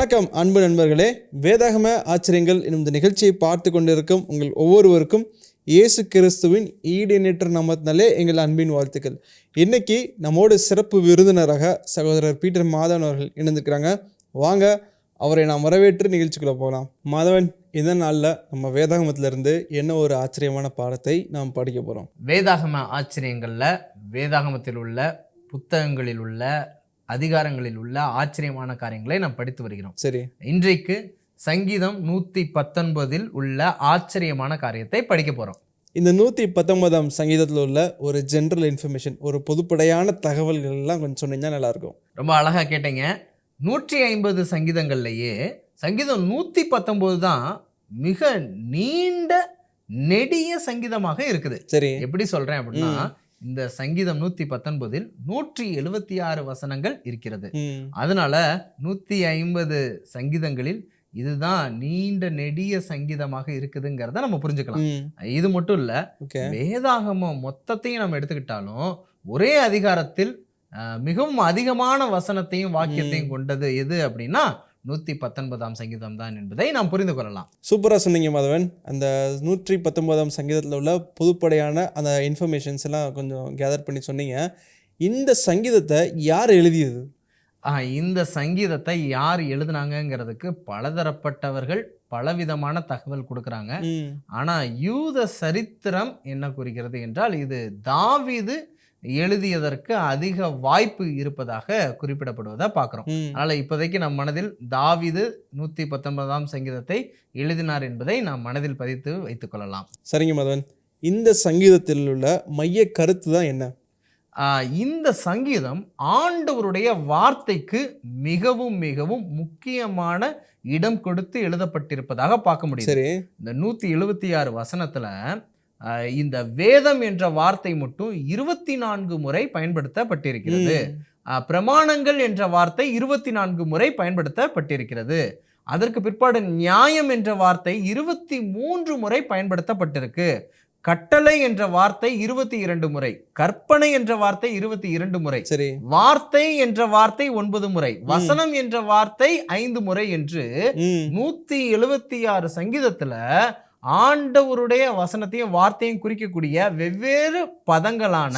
வணக்கம் அன்பு நண்பர்களே. வேதாகம ஆச்சரியங்கள் என்னும் இந்த நிகழ்ச்சியை பார்த்து கொண்டிருக்கும் உங்கள் ஒவ்வொருவருக்கும் இயேசு கிறிஸ்துவின் ஈடுநேற்ற நாமத்தினாலே எங்கள் அன்பின் வாழ்த்துக்கள். இன்னைக்கு நம்மோடு சிறப்பு விருந்தினராக சகோதரர் பீட்டர் மாதவன் அவர்கள் இணைந்திருக்கிறாங்க. வாங்க அவரை நாம் வரவேற்று நிகழ்ச்சிக்குள்ளே போகலாம் மாதவன் இந்த நாளில் நம்ம வேதாகமத்திலிருந்து என்ன ஒரு ஆச்சரியமான பாடத்தை நாம் படிக்க போகிறோம் வேதாகம ஆச்சரியங்களில் வேதாகமத்தில் உள்ள புத்தகங்களில் உள்ள அதிகாரங்களில் உள்ள ஆச்சரியமான காரியங்களை நாம் படித்து வருகிறோம். சரி. இன்றைக்கு சங்கீதம் நூற்றி பத்தொன்பதில் உள்ள ஆச்சரியமான காரியத்தை படிக்க போகிறோம் இந்த நூற்றி பத்தொன்பதாம் சங்கீதத்தில் உள்ள ஒரு ஜென்ரல் இன்ஃபர்மேஷன் ஒரு பொதுப்படையான தகவல்கள் எல்லாம் கொஞ்சம் சொன்னீங்கன்னா நல்லாயிருக்கும். ரொம்ப அழகாக கேட்டீங்க. நூற்றி ஐம்பது சங்கீதங்கள்லையே சங்கீதம் நூற்றி பத்தொம்போது தான் மிக நீண்ட நெடிய சங்கீதமாக இருக்குது. சரி. எப்படி சொல்கிறேன் அப்படின்னா இந்த சங்கீதம் நூற்றி பத்தொன்பதில் நூற்றி எழுபத்தி ஆறு வசனங்கள் இருக்கிறது. அதனால நூற்றி ஐம்பது சங்கீதங்களில் இதுதான் நீண்ட நெடிய சங்கீதமாக இருக்குதுங்கிறத நம்ம புரிஞ்சுக்கலாம். இது மட்டும் இல்ல வேதாகமம் மொத்தத்தையும் நம்ம எடுத்துக்கிட்டாலும் ஒரே அதிகாரத்தில் மிகவும் அதிகமான வசனத்தையும் வாக்கியத்தையும் கொண்டது எது அப்படின்னா நூத்தி பத்தொன்பதாம் சங்கீதம் தான் என்பதை நாம் புரிந்து கொள்ளலாம். சூப்பராக சொன்னீங்க மாதவன். அந்த நூற்றி பத்தொன்பதாம் சங்கீதத்தில் உள்ள பொதுப்படையான அந்த இன்ஃபர்மேஷன்ஸ் எல்லாம் கொஞ்சம் கேதர் பண்ணி சொன்னீங்க. இந்த சங்கீதத்தை யார் எழுதியது? ஆஹ், இந்த சங்கீதத்தை யார் எழுதுனாங்கங்கிறதுக்கு பலதரப்பட்டவர்கள் பலவிதமான தகவல் கொடுக்குறாங்க. ம். ஆனா யூத சரித்திரம் என்ன குறிக்கிறது என்றால் இது தாவீது எழுதியதற்கு அதிக வாய்ப்பு இருப்பதாக குறிப்பிடப்படுவதை பார்க்குறோம். அதனால இப்போதைக்கு நம் மனதில் தாவீது நூற்றி பத்தொன்பதாம் சங்கீதத்தை எழுதினார் என்பதை நாம் மனதில் பதித்து வைத்துக் கொள்ளலாம். சரிங்க மாதவன். இந்த சங்கீதத்தில் உள்ள மைய கருத்து தான் என்ன? இந்த சங்கீதம் ஆண்டவருடைய வார்த்தைக்கு மிகவும் மிகவும் முக்கியமான இடம் கொடுத்து எழுதப்பட்டிருப்பதாக பார்க்க முடியும் இந்த நூற்றி எழுபத்தி ஆறு வசனத்தில் இந்த வேதம் என்ற வார்த்தை மட்டும் இருபத்தி நான்கு முறை பயன்படுத்தப்பட்டிருக்கிறது. பிரமாணங்கள் என்ற வார்த்தை இருபத்தி நான்கு முறை பயன்படுத்தப்பட்டிருக்கிறது. அதற்கு பிற்பாடு நியாயம் என்ற வார்த்தை இருபத்தி மூன்று முறை பயன்படுத்தப்பட்டிருக்கு. கட்டளை என்ற வார்த்தை இருபத்தி இரண்டு முறை கற்பனை என்ற வார்த்தை இருபத்தி இரண்டு முறை சரி. வார்த்தை என்ற வார்த்தை ஒன்பது முறை வசனம் என்ற வார்த்தை ஐந்து முறை என்று நூத்தி எழுபத்தி ஆறு சங்கீதத்துல ஆண்டவருடைய வசனத்தையும் வார்த்தையும் குறிக்கக்கூடிய வெவ்வேறு பதங்களான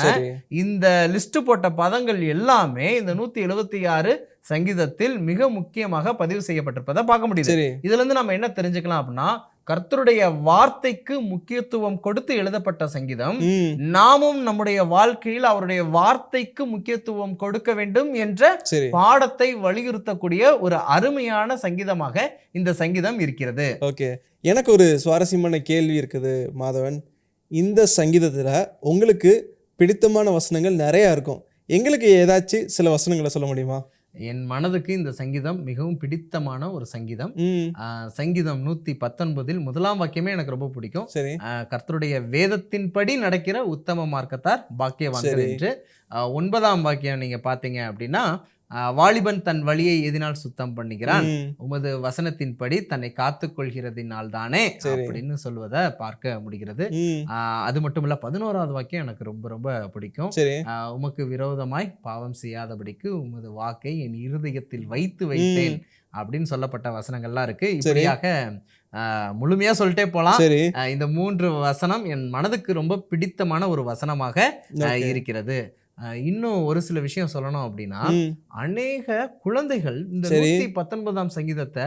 இந்த லிஸ்ட் போட்ட பதங்கள் எல்லாமே இந்த நூத்தி எழுபத்தி ஆறு சங்கீதத்தில் மிக முக்கியமாக பதிவு செய்யப்பட்டிருப்பதை பார்க்க முடியுது. இதுல இருந்து நம்ம என்ன தெரிஞ்சுக்கலாம் அப்படின்னா கர்த்தருடைய வார்த்தைக்கு முக்கியத்துவம் கொடுத்து எழுதப்பட்ட சங்கீதம் நாமும் நம்முடைய வாழ்க்கையில் அவருடைய வார்த்தைக்கு முக்கியத்துவம் கொடுக்க வேண்டும் என்ற பாடத்தை வலியுறுத்தக்கூடிய ஒரு அருமையான சங்கீதமாக இந்த சங்கீதம் இருக்கிறது. ஓகே. எனக்கு ஒரு சுவாரஸ்யமான கேள்வி இருக்குது மாதவன். இந்த சங்கீதத்தில் உங்களுக்கு பிடித்தமான வசனங்கள் நிறையா இருக்கும். எங்களுக்கு ஏதாச்சும் சில வசனங்களை சொல்ல முடியுமா? என் மனதுக்கு இந்த சங்கீதம் மிகவும் பிடித்தமான ஒரு சங்கீதம். சங்கீதம் நூத்தி பத்தொன்பதில் முதலாம் வாக்கியமே எனக்கு ரொம்ப பிடிக்கும். கர்த்தருடைய வேதத்தின்படி நடக்கிற உத்தம மார்க்கத்தார் பாக்கியவான்கள். என்று ஒன்பதாம் வாக்கியம் நீங்க பாத்தீங்க அப்படின்னா வாலிபன் தன் வழியை எதினால் சுத்தம் பண்ணுகிறான். உமது வசனத்தின்படி தன்னை காத்துக் கொள்கிறதினால் தானே. அப்படின்னு சொல்வதை பார்க்க முடிகிறது. அது மட்டும் இல்ல பதினோராவது வாக்கியம் எனக்கு ரொம்ப ரொம்ப பிடிக்கும். உமக்கு விரோதமாய் பாவம் செய்யாதபடிக்கு உமது வாக்கை என் இருதயத்தில் வைத்து வைத்தேன் அப்படின்னு சொல்லப்பட்ட வசனங்கள்லாம் இருக்கு. இப்படியாக முழுமையா சொல்லிட்டே போலாம். இந்த மூன்று வசனம் என் மனதுக்கு ரொம்ப பிடித்தமான ஒரு வசனமாக. இருக்கிறது. இன்னும் ஒரு சில விஷயம் சொல்லணும் அப்படின்னா அநேக குழந்தைகள் இந்த. நூத்தி பத்தொன்பதாம் சங்கீதத்தை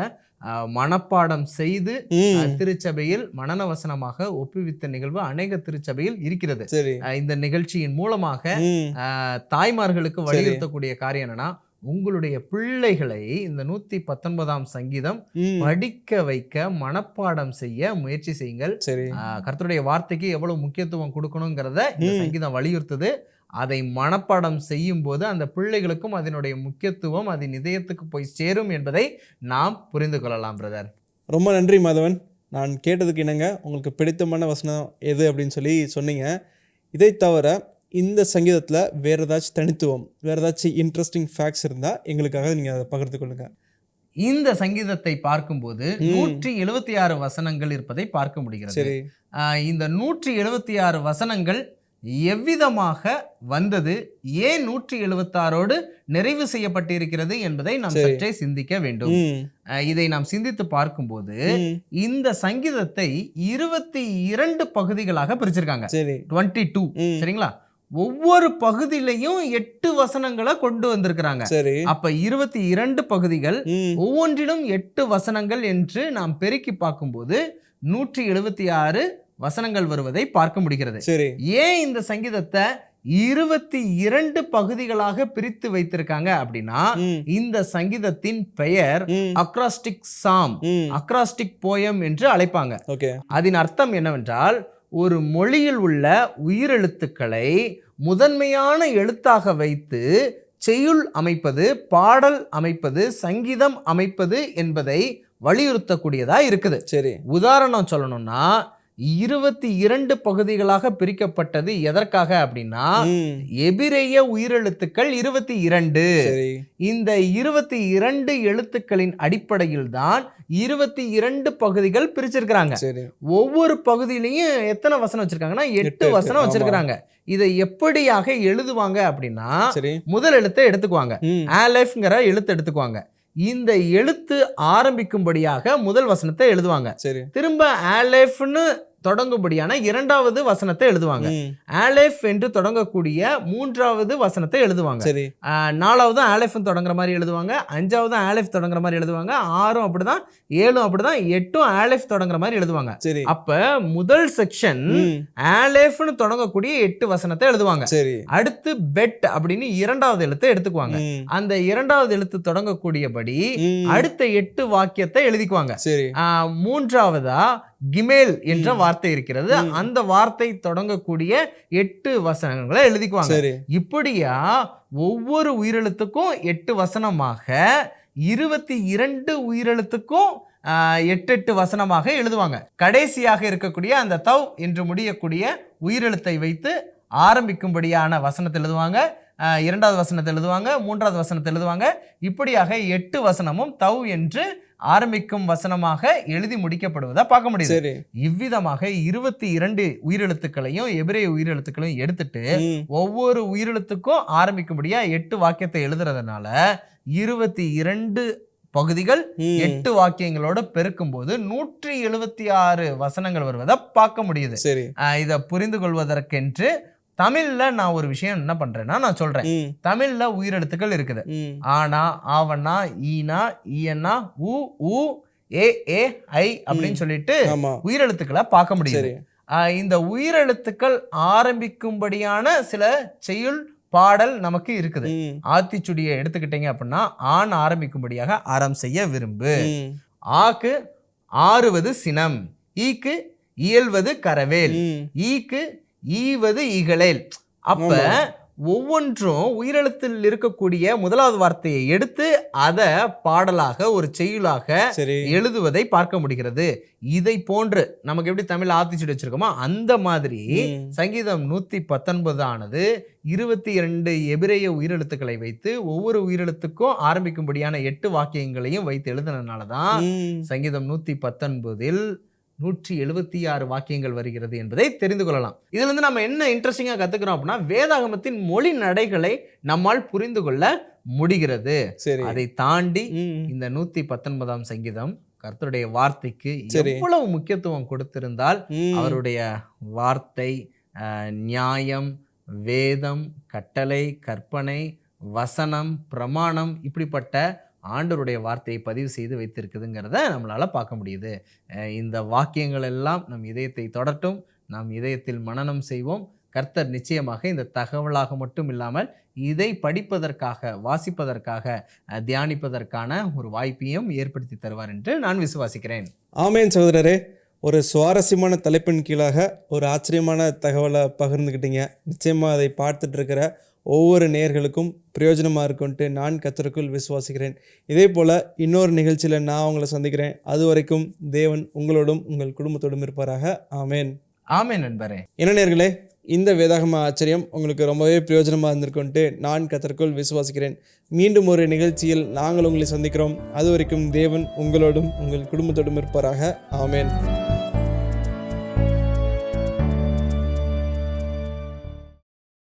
மனப்பாடம் செய்து திருச்சபையில் மனன வசனமாக ஒப்புவித்த நிகழ்வு அநேக திருச்சபையில் இருக்கிறது. இந்த நிகழ்ச்சியின் மூலமாக தாய்மார்களுக்கு வலியுறுத்தக்கூடிய காரியம் என்னன்னா உங்களுடைய பிள்ளைகளை இந்த நூத்தி பத்தொன்பதாம் சங்கீதம் படிக்க வைக்க மனப்பாடம் செய்ய முயற்சி செய்யுங்கள். கர்த்தருடைய வார்த்தைக்கு எவ்வளவு முக்கியத்துவம் கொடுக்கணுங்கிறத இந்த. சங்கீதம் வலியுறுத்துது. அதை மனப்பாடம் செய்யும் போது அந்த பிள்ளைகளுக்கும் அதனுடைய முக்கியத்துவம் அதன் இதயத்துக்கு போய் சேரும் என்பதை நாம் புரிந்து கொள்ளலாம் பிரதர் ரொம்ப நன்றி மாதவன். நான் கேட்டதுக்கு இணங்க உங்களுக்கு பிடித்தமான வசனம் எது அப்படின்னு சொல்லி சொன்னீங்க. இதை தவிர இந்த சங்கீதத்தில் வேறு ஏதாச்சும் தனித்துவம் வேறு ஏதாச்சும் இன்ட்ரெஸ்டிங் ஃபேக்ட்ஸ் இருந்தால் எங்களுக்காக நீங்கள் அதை பகிர்ந்து கொள்ளுங்க. இந்த சங்கீதத்தை பார்க்கும்போது. நூற்றி எழுபத்தி ஆறு வசனங்கள் இருப்பதை பார்க்க முடிகிறது. சரி. ஆஹ் இந்த நூற்றி எழுபத்தி ஆறு வசனங்கள் எவ்விதமாக வந்தது ஏன் நூற்றி எழுபத்தாறோடு நிறைவு செய்யப்பட்டிருக்கிறது என்பதை நாம். சற்றே சிந்திக்க வேண்டும். இதை நாம் சிந்தித்து பார்க்கும்போது இந்த சங்கீதத்தை இருபத்தி இரண்டு பகுதிகளாக பிரிச்சிருக்காங்க. சரி. Twenty two. சரிங்களா? ஒவ்வொரு பகுதியிலையும் எட்டு வசனங்களை கொண்டு வந்திருக்கிறாங்க. அப்ப இருபத்தி இரண்டு பகுதிகள் ஒவ்வொன்றிலும் எட்டு வசனங்கள் என்று நாம் பெருக்கி பார்க்கும்போது நூற்றி எழுபத்தி ஆறு வசனங்கள் வருவதை பார்க்க முடிகிறது. சரி. ஏன் இந்த சங்கீதத்தை இருபத்தி இரண்டு பகுதிகளாக பிரித்து வைத்திருக்காங்க அப்படின்னா இந்த சங்கீதத்தின் பெயர் அக்ராஸ்டிக் சாம் அக்ராஸ்டிக் போயம் என்று அழைப்பாங்க. ஓகே. அதன் அர்த்தம் என்னவென்றால் ஒரு மொழியில் உள்ள உயிரெழுத்துக்களை முதன்மையான எழுத்தாக வைத்து செய்யுள் அமைப்பது பாடல் அமைப்பது சங்கீதம் அமைப்பது என்பதை வலியுறுத்தக்கூடியதா இருக்குது. சரி. உதாரணம் சொல்லணும்னா இருபத்தி இரண்டு பகுதிகளாக பிரிக்கப்பட்டது எதற்காக அப்படின்னா எபிரேய உயிரெழுத்துக்கள் இருபத்தி இரண்டு. இந்த இருபத்தி இரண்டு எழுத்துக்களின் அடிப்படையில் தான் இருபத்தி இரண்டு பகுதிகள் பிரிச்சிருக்கிறாங்க. சரி. ஒவ்வொரு பகுதியிலையும் எத்தனை வசனம் வச்சிருக்காங்கன்னா எட்டு, வசனம். வச்சிருக்கிறாங்க. இதை எப்படியாக எழுதுவாங்க அப்படின்னா முதல் எழுத்தை எடுத்துக்குவாங்க. ஆலெஃப்ங்கிற எழுத்து எடுத்துக்குவாங்க. இந்த எழுத்து ஆரம்பிக்கும்படியாக முதல் வசனத்தை எழுதுவாங்க. சரி. திரும்ப ஆலெஃப்னு தொடங்கும்படியான இரண்டாவது வசனத்தை எழுதுவாங்க. ஆலெஃப் என்று தொடங்கக்கூடிய மூன்றாவது வசனத்தை எழுதுவாங்க. சரி. நாலாவது ஆலெஃப் தொடங்குற மாதிரி எழுதுவாங்க. அஞ்சாவது ஆலெஃப் தொடங்குற மாதிரி எழுதுவாங்க. ஆறும் அப்படிதான் ஏழும் அப்படிதான் எட்டும் ஆலெஃப் தொடங்குற மாதிரி எழுதுவாங்க. சரி. அப்ப முதல் செக்ஷன் ஆலேஃப்னு தொடங்கக்கூடிய எட்டு வசனத்தை எழுதுவாங்க. சரி. அடுத்து பெட் அப்படின்னு இரண்டாவது எழுத்தை எடுத்துக்குவாங்க. அந்த இரண்டாவது எழுத்து தொடங்கக்கூடியபடி அடுத்த எட்டு வாக்கியத்தை எழுதிக்குவாங்க. சரி. மூன்றாவதா கிமேல் என்ற. வார்த்தை இருக்கிறது. அந்த வார்த்தை தொடங்கக்கூடிய எட்டு வசனங்களை எழுதிக்குவாங்க. இப்படியா ஒவ்வொரு உயிரெழுத்துக்கும் எட்டு வசனமாக இருபத்தி இரண்டு உயிரெழுத்துக்கும் எட்டு எட்டு வசனமாக எழுதுவாங்க. கடைசியாக இருக்கக்கூடிய அந்த தவ் என்று முடியக்கூடிய உயிரெழுத்தை வைத்து ஆரம்பிக்கும்படியான வசனத்தை எழுதுவாங்க. இரண்டாவது வசனத்தை எழுதுவாங்க. மூன்றாவது வசனத்தை எழுதுவாங்க. இப்படியாக எட்டு வசனமும் தவ் என்று ஆரம்பிக்கும் வசனமாக எழுதி முடிக்கப்படுவதை பார்க்க முடியுது. இவ்விதமாக இருபத்தி இரண்டு உயிரெழுத்துக்களையும் எபிரேய உயிரெழுத்துக்களையும் எடுத்துட்டு ஒவ்வொரு உயிரெழுத்துக்கும் ஆரம்பிக்கும்படியா எட்டு வாக்கியத்தை எழுதுறதுனால இருபத்தி இரண்டு பகுதிகள் எட்டு வாக்கியங்களோட பெருக்கும்போது நூற்றி எழுபத்தி ஆறு வசனங்கள் வருவதை பார்க்க முடியுது. இதை புரிந்து கொள்வதற்கென்று தமிழ்ல நான் ஒரு விஷயம் என்ன பண்றேன்னா நான் சொல்றேன். ம், தமிழ்ல உயிரெழுத்துக்கள் இருக்குது. ஆனா ஆவனா ஈனா ஈயனா உ உ ஏ ஏ ஐ அப்படின்னு சொல்லிட்டு உயிரெழுத்துக்களை பார்க்க முடியுது. இந்த உயிரெழுத்துக்கள் ஆரம்பிக்கும்படியான சில செய்யுள் பாடல் நமக்கு இருக்குது. ஆத்திச்சுடியை எடுத்துக்கிட்டீங்க அப்படின்னா ஆண் ஆரம்பிக்கும்படியாக அறம் செய்ய விரும்பு. ஆக்கு ஆறுவது சினம் ஈக்கு இயல்வது கரவேல். ஈக்கு ஈவது இகழேல். அப்ப. ஒவ்வொன்றும் உயிரெழுத்தில் இருக்கக்கூடிய முதலாவது வார்த்தையை எடுத்து அதை பாடலாக ஒரு சரி. எழுதுவதை பார்க்க முடிகிறது. இதை போன்று நமக்கு எப்படி தமிழ் ஆத்திச்சுடி வச்சிருக்கோமோ அந்த மாதிரி சங்கீதம் நூத்தி பத்தொன்பது ஆனது இருபத்தி இரண்டு எபிரேய உயிரெழுத்துக்களை வைத்து ஒவ்வொரு உயிரெழுத்துக்கும் ஆரம்பிக்கும்படியான எட்டு வாக்கியங்களையும் வைத்து எழுதுனதுனால தான் ம், சங்கீதம் நூத்தி பத்தொன்பதில் நூற்றி எழுபத்தி ஆறு வாக்கியங்கள் வருகிறது என்பதை தெரிந்து கொள்ளலாம். இதுல இருந்து நம்ம என்ன இன்ட்ரெஸ்டிங்காக கத்துக்கிறோம் அப்படின்னா வேதாகமத்தின் மொழி நடைகளை நம்மால் புரிந்து கொள்ள முடிகிறது. அதை தாண்டி இந்த நூத்தி பத்தொன்பதாம் சங்கீதம் கர்த்தருடைய வார்த்தைக்கு. எவ்வளவு முக்கியத்துவம் கொடுத்திருந்தால் அவருடைய வார்த்தை நியாயம் வேதம் கட்டளை கற்பனை வசனம் பிரமாணம் இப்படிப்பட்ட ஆண்டவருடைய வார்த்தையை பதிவு செய்து வைத்திருக்குதுங்கிறத நம்மளால் பார்க்க முடியுது. இந்த வாக்கியங்கள் எல்லாம் நம் இதயத்தை தொடட்டும் நாம் இதயத்தில் மனனம் செய்வோம். கர்த்தர் நிச்சயமாக இந்த தகவலாக மட்டும் இல்லாமல் இதை படிப்பதற்காக வாசிப்பதற்காக தியானிப்பதற்கான ஒரு வாய்ப்பையும் ஏற்படுத்தி தருவார் என்று நான் விசுவாசிக்கிறேன். ஆமேன் சகோதரரே. ஒரு சுவாரஸ்யமான தலைப்பின் கீழாக ஒரு ஆச்சரியமான தகவலை பகிர்ந்துக்கிட்டீங்க. நிச்சயமாக அதை பார்த்துட்டு இருக்கிற ஒவ்வொரு நேயர்களுக்கும் பிரயோஜனமாக இருக்கும்ட்டு நான் கத்தருக்குள் விசுவாசிக்கிறேன். இதே போல் இன்னொரு நிகழ்ச்சியில் நான் உங்களை சந்திக்கிறேன். அது வரைக்கும் தேவன் உங்களோடும் உங்கள் குடும்பத்தோடும் இருப்பாராக. ஆமேன். ஆமே நண்பரே. என்ன நேர்களே இந்த வேதாகம ஆச்சரியம் உங்களுக்கு ரொம்பவே பிரயோஜனமாக இருந்திருக்கும்ட்டு நான் கத்தருக்குள் விசுவாசிக்கிறேன். மீண்டும் ஒரு நிகழ்ச்சியில் நாங்கள் உங்களை சந்திக்கிறோம். அது வரைக்கும் தேவன் உங்களோடும் உங்கள் குடும்பத்தோடும் இருப்பாராக. ஆமேன்.